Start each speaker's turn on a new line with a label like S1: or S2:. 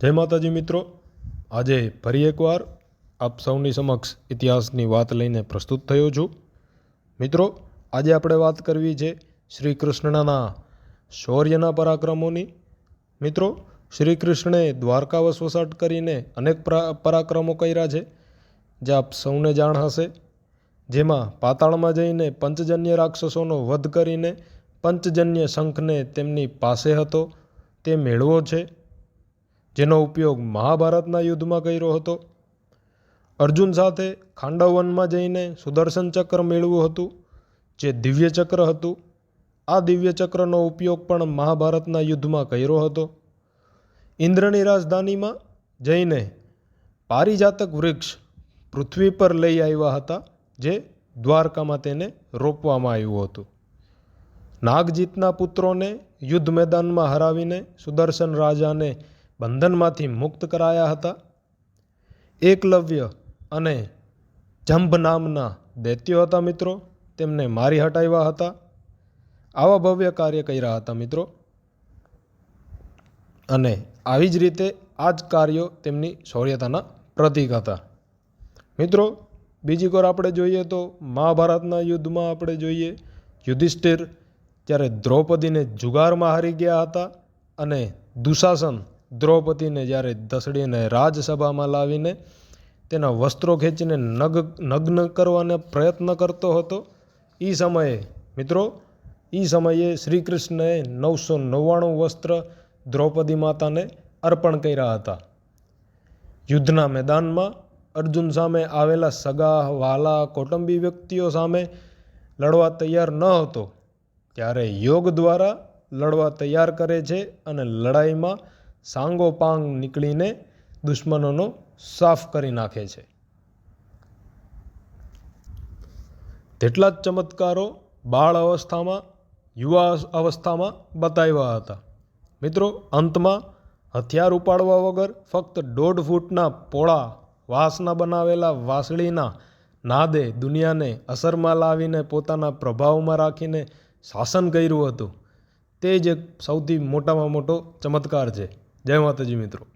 S1: જય માતાજી મિત્રો. આજે ફરી એકવાર આપ સૌની સમક્ષ ઇતિહાસની વાત લઈને પ્રસ્તુત થયો છું. મિત્રો, આજે આપણે વાત કરવી છે શ્રી કૃષ્ણના શૌર્યના પરાક્રમોની. મિત્રો, શ્રી કૃષ્ણે દ્વારકા વસવસાટ કરીને અનેક પરાક્રમો કર્યા છે, જે આપ સૌને જાણ હશે. જેમાં પાતાળમાં જઈને પંચજન્ય રાક્ષસોનો વધ કરીને પંચજન્ય શંખને તેમની પાસે હતો. તે મેળવો છે. જેનો ઉપયોગ મહાભારતના યુદ્ધમાં કર્યો હતો. અર્જુન સાથે ખાંડવવનમાં જઈને સુદર્શન ચક્ર મેળવ્યું હતું, જે દિવ્ય ચક્ર હતું. આ દિવ્ય ચક્રનો ઉપયોગ પણ મહાભારતના યુદ્ધમાં કર્યો હતો. ઇન્દ્રની રાજધાનીમાં જઈને પારિજાતક વૃક્ષ પૃથ્વી પર લઈ આવ્યા હતા, જે દ્વારકામાં તેને રોપવામાં આવ્યું હતું. નાગજીતના પુત્રોને યુદ્ધ મેદાનમાં હરાવીને સુદર્શન રાજાને બંધનમાંથી મુક્ત કરાયા હતા. એકલવ્ય અને જંભ નામના દૈત્યો હતા મિત્રો. તેમને મારી હટાવ્યા હતા. આવા ભવ્ય કાર્ય કર્યા હતા મિત્રો. અને આવી જ રીતે આ જ કાર્યો તેમની શૌર્યતાના પ્રતીક હતા. મિત્રો, બીજી કોર આપણે જોઈએ તો મહાભારતના યુદ્ધમાં આપણે જોઈએ, યુધિષ્ઠિર જ્યારે દ્રૌપદીને જુગારમાં હારી ગયા હતા અને દુશાસન દ્રૌપદીને જ્યારે દસડીને રાજસભામાં લાવીને તેના વસ્ત્રો ખેંચીને નગ નગ્ન કરવાને પ્રયત્ન કરતો હતો એ સમયે, મિત્રો એ સમયે શ્રી કૃષ્ણએ નવસો નવ્વાણું વસ્ત્ર દ્રૌપદી માતાને અર્પણ કર્યા હતા. યુદ્ધના મેદાનમાં અર્જુન સામે આવેલા સગા, વાલા, કૌટુંબી વ્યક્તિઓ સામે લડવા તૈયાર ન હતો. ત્યારે યોગ દ્વારા લડવા તૈયાર કરે છે અને લડાઈમાં સાંગોપાંગ નીકળીને દુશ્મનોનો સાફ કરી નાખે છે. તેટલા જ ચમત્કારો બાળ અવસ્થામાં, યુવા અવસ્થામાં બતાવ્યા હતા. મિત્રો, અંતમાં હથિયાર ઉપાડવા વગર ફક્ત દોઢ ફૂટના પોળા વાંસના બનાવેલા વાંસળીના નાદે દુનિયાને અસરમાં લાવીને પોતાના પ્રભાવમાં રાખીને શાસન કર્યું હતું. તે જ એક સૌથી મોટામાં મોટો ચમત્કાર છે. જય માતાજી મિત્રો.